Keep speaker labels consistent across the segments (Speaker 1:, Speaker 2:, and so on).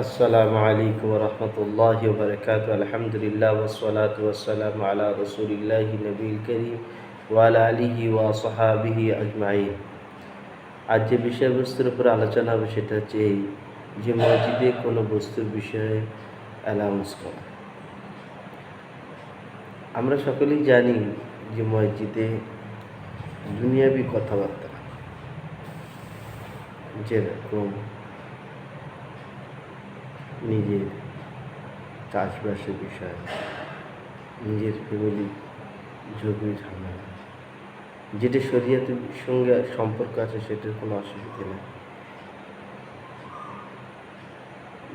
Speaker 1: আসসালামু আলাইকুম রহমতুল্লাহ বরকাত আলহামদুলিল্লাহ ওসলাত ওসালাম আলা রসুলিল্লাহ নবীল করিম ওয়াল আলিহি ওয়া সাহাবিহি আজমাইন। আজ যে বিষয়বস্তুর উপর আলোচনা হবে সেটা হচ্ছে এই যে মসজিদে কোনো বস্তুর বিষয়ে অ্যালাউন্স করা। আমরা সকলেই জানি যে মসজিদে দুনিয়াবি কথাবার্তা, যেরকম নিজের চাষবাসের বিষয়, নিজের ফ্যামিলি ঝুঁকি ঝামেলা। যেটা শরীয়তের সঙ্গে সম্পর্ক আছে, সেটার কোনো অসুবিধা নেই।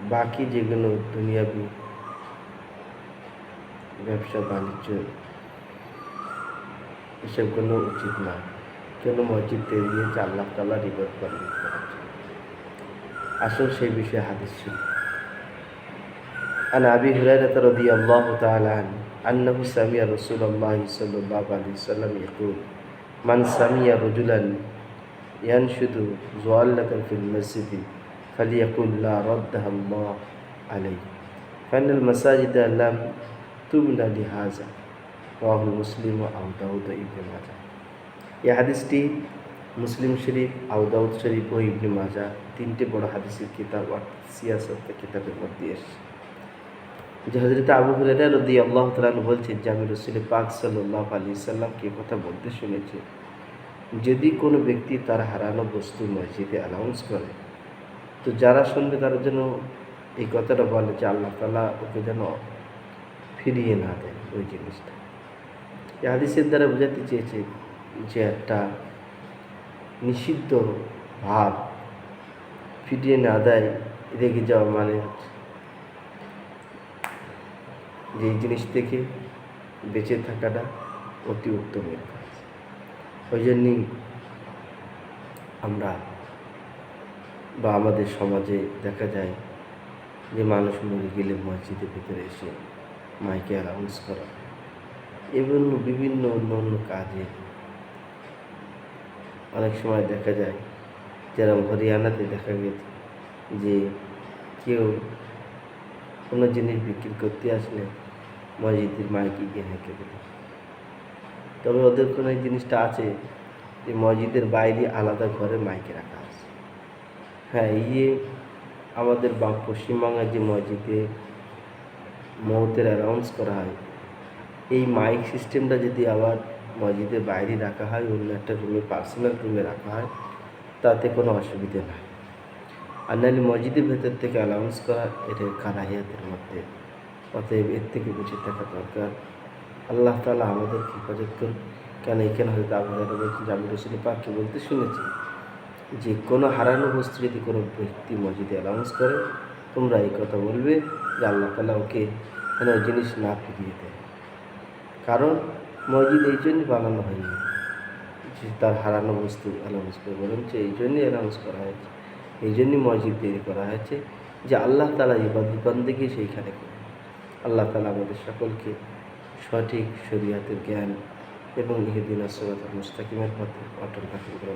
Speaker 1: বাকি যেগুলো দুনিয়াবি ব্যবসা, বাণিজ্য এসবগুলো উচিত না। কেন? মসজিদ তৈরি হয়েছে আল্লাহ তাল্লাহ রিপোর্ট করেন আসল সেই বিষয়ে হাদিস ছিল। عن أبي هريرة رضي الله تعالى عنه أنه سمع رسول الله صلى الله عليه وسلم يقول من سمع رجلا ينشد زوالة في المسجد فليقل لا ردها الله عليه فإن المساجد لم تبنى لهذا رواه المسلم أو داود ابن ماجه এই হাদিসটি মুসলিম শরীফ আউ দাউদ শরীফ ও ইবনে মাজা তিনটে বড় হাদিসের কিতাব অর্থাৎ সিয়াসত কিতাবের মধ্যে এসেছে যে হজরত আবু হুরাইরা রদি আল্লাহ তালান বলছেন, যে আমি রসুল পাক সাল্লাহ আলি সাল্লামকে কথা বলতে শুনেছি, যদি কোনো ব্যক্তি তার হারানো বস্তু মসজিদে অ্যানাউন্স করে, তো যারা শুনবে তারা যেন এই কথাটা বলে যে আল্লাহ তালা ওকে যেন ফিরিয়ে না দেয় ওই জিনিসটা। হাদিসের দ্বারা বোঝাতে চেয়েছে যে একটা নিষিদ্ধ ভাব ফিরিয়ে না দেয়, রেগে যাওয়া মানে হচ্ছে যে এই জিনিস থেকে বেঁচে থাকাটা অতি উত্তমের কাজ। ওই জন্যই আমরা বা আমাদের সমাজে দেখা যায় যে মানুষ মরে গেলে মসজিদের ভিতরে এসে মাইকে অ্যানাউন্স করা এবং বিভিন্ন অন্য অন্য কাজে অনেক সময় দেখা যায় যেরকম হরিয়ানাতে দেখা গেছে যে কেউ কোনো জিনিস বিক্রি করতে আসলে মসজিদের মাইকে গিয়ে হেঁকে দিল তবে ওদের কোনো এই জিনিসটা আছে যে মসজিদের বাইরে আলাদা ঘরে মাইকে রাখা আছে। হ্যাঁ ইয়ে আমাদের বা পশ্চিমবঙ্গের যে মসজিদে মৌতের অ্যানাউন্স করা হয়, এই মাইক সিস্টেমটা যদি আবার মসজিদের বাইরে রাখা হয়, অন্য একটা রুমে পার্সোনাল রুমে রাখা হয়, তাতে কোনো অসুবিধা নাই। আর নাহলে মসজিদের ভেতর থেকে অ্যানাউন্স করা, এটা কারাহিয়াতের মধ্যে অতএব এর থেকে বেঁচে থাকা দরকার। আল্লাহ তালা আমাদের হেফাজত করুন কেন এখানে হয়তো আপনারা বলছেন যে আমি রসুল পাককে বলতে শুনেছি যে, কোনো হারানো বস্তু যদি কোনো ব্যক্তি মসজিদে অ্যানাউন্স করে, তোমরা এই কথা বলবে যে আল্লাহ তালা ওকে যেন ওই জিনিস না ফিরিয়ে দেয়। কারণ মসজিদ এই জন্যই বানানো হয়নি যে তার হারানো বস্তু অ্যানাউন্স করে, বরঞ্চ এই জন্যই অ্যানাউন্স করা হয়েছে। এই জন্যই মসজিদ তৈরি করা হয়েছে যে আল্লাহ তালা ইবাদত বান্দেকে সেইখানে করে আল্লাহ তালা আমাদের সকলকে সঠিক শরীয়তের জ্ঞান এবং ইহেদিন আসবাদ মুস্তাকিমের পথে অটল রাখেন করে